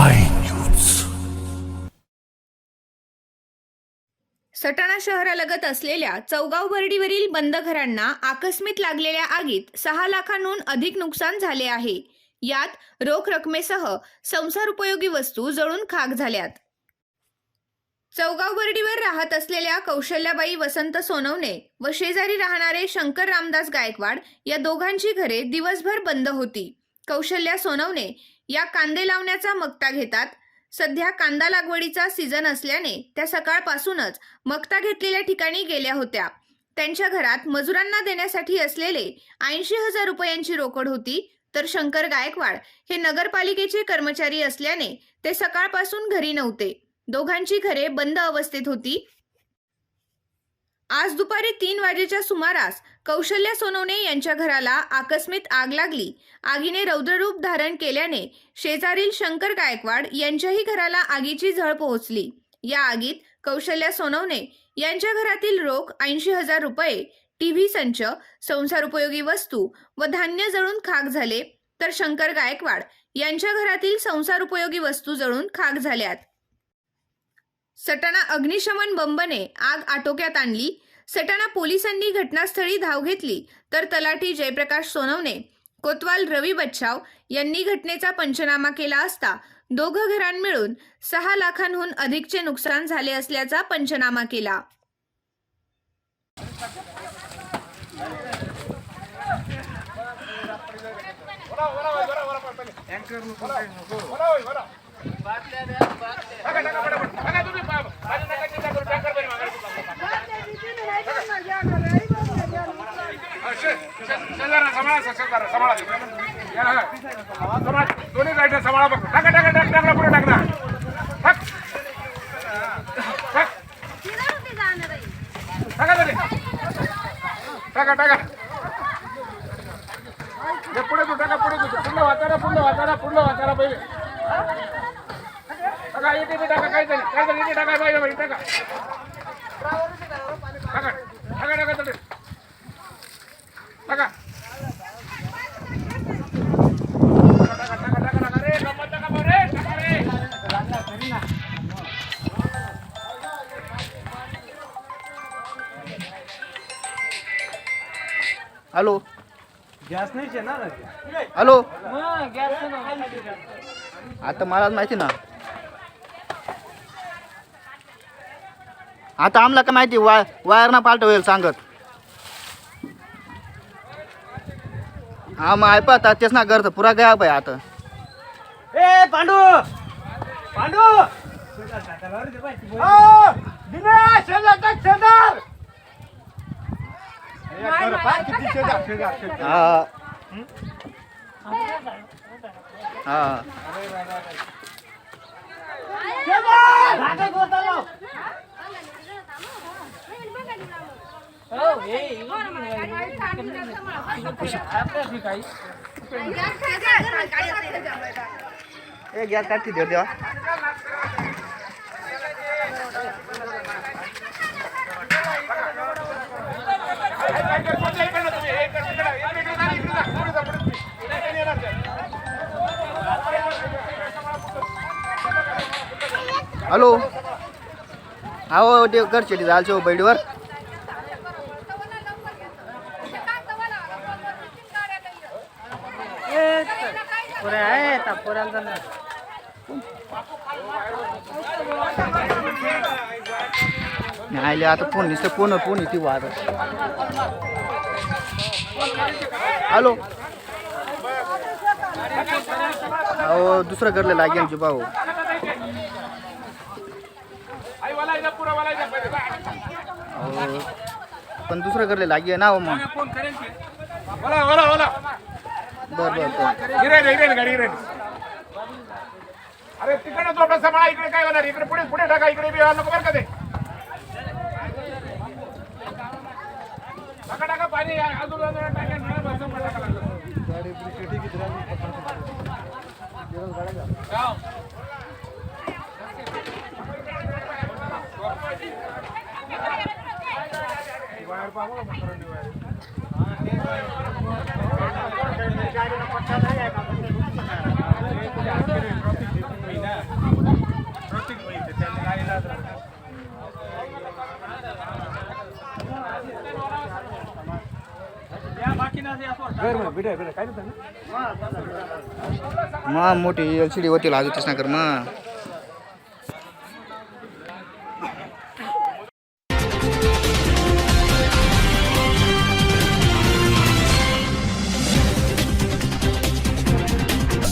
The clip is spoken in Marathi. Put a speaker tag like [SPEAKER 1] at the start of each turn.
[SPEAKER 1] आय
[SPEAKER 2] सटाणा शहरालगत असलेल्या चौगाव बर्डीवरील बंद घरांना आकस्मित लागलेल्या आगीत सहा लाखांहून अधिक नुकसान झाले आहे. यात रोख रकमेसह संसार उपयोगी वस्तू जळून खाक झाल्यात. चौगाव बर्डीवर राहत असलेल्या कौशल्याबाई वसंत सोनवणे व शेजारी राहणारे शंकर रामदास गायकवाड या दोघांची घरे दिवसभर बंद होती. कौशल्या सोनवणे या कांदे लावण्याचा मक्ता घेतात. सध्या कांदा लागवडीचा सीझन असल्याने त्या सकाळपासूनच मक्ता घेतलेल्या ठिकाणी गेल्या होत्या. त्यांच्या घरात मजुरांना देण्यासाठी असलेले ऐंशी हजार रुपयांची रोकड होती. तर शंकर गायकवाड हे नगरपालिकेचे कर्मचारी असल्याने ते सकाळपासून घरी नव्हते. दोघांची घरे बंद अवस्थेत होती. आज दुपारी तीन वाजेच्या सुमारास कौशल्या सोनवणे यांच्या घराला आकस्मित आग लागली. आगीने रौद्ररूप धारण केल्याने शेजारील शंकर गायकवाड यांच्याही घराला आगीची झळ पोहोचली. या आगीत कौशल्या सोनवणे यांच्या घरातील रोख ऐंशी हजार रुपये टीव्ही संच संसार उपयोगी वस्तू व धान्य जळून खाक झाले तर शंकर गायकवाड यांच्या घरातील संसार उपयोगी वस्तू जळून खाक झाल्यात. सटाणा अग्निशमन बंबने आग आटोक्यात आणली. सटाणा पोलिसांनी घटनास्थळी धाव घेतली. तर तलाठी जयप्रकाश सोनवणे कोतवाल रवी बच्छाव यांनी घटनेचा पंचनामा केला असता दोघं घरां मिळून सहा लाखांहून अधिकचे नुकसान झाले असल्याचा पंचनामा केला.
[SPEAKER 3] दोन्ही साईड सांभाळा बघ टाका टाका टाक टाकला पुढे टाकला टाका तरी टाका टाका पुढे तू. टाका पुढे तू पुढलं वाचारा पुढलं वाचारा पुढलं वाचारा पहिले. टाका इथे बी टाका काहीतरी काहीतरी इथे टाका पाहिजे बाई टाका. टाका टाका टाका तरी टाका. टाका टाका टाका टाका रे गप्पा टाका बरं रे टाका रे
[SPEAKER 4] हॅलो
[SPEAKER 5] गॅस नाही येणार.
[SPEAKER 4] हॅलो
[SPEAKER 5] गॅस
[SPEAKER 4] आता मला माहिती ना. आता आम्हाला काय माहिती वाय वायर ना पालट होईल सांगत. हा मग ऐपा आता तेच ना करतं पुरा गया पाय आता.
[SPEAKER 5] ए पांडू! पांडू!
[SPEAKER 3] दिनेश शेजार टाक शेजार!
[SPEAKER 4] हा. हा. ए गॅस काढते देव देवा हॅलो. अहो ते घरचे ते झालचे हो बैडीवर.
[SPEAKER 5] आता नाही
[SPEAKER 4] आता फोन दिसतं? कोण कोण येते वाद? हॅलो. अहो दुसरं घरला लागेल जी भाऊ
[SPEAKER 3] आई वाला पुरा वाला
[SPEAKER 4] अहो पण दुसरं करले लागे ना हो मग बर बर बर.
[SPEAKER 3] अरे तिकडे तो आपला सांभाळा इकडे काय होणार? इकडे पुढे पुढे टाका इकडे बी नको बरं का ते. टाका टाका पाणी आजूबाजूला टाका नळ बसून टाका लागलं
[SPEAKER 4] मा मोठी एल सी डी होती अजून तेच ना कर मग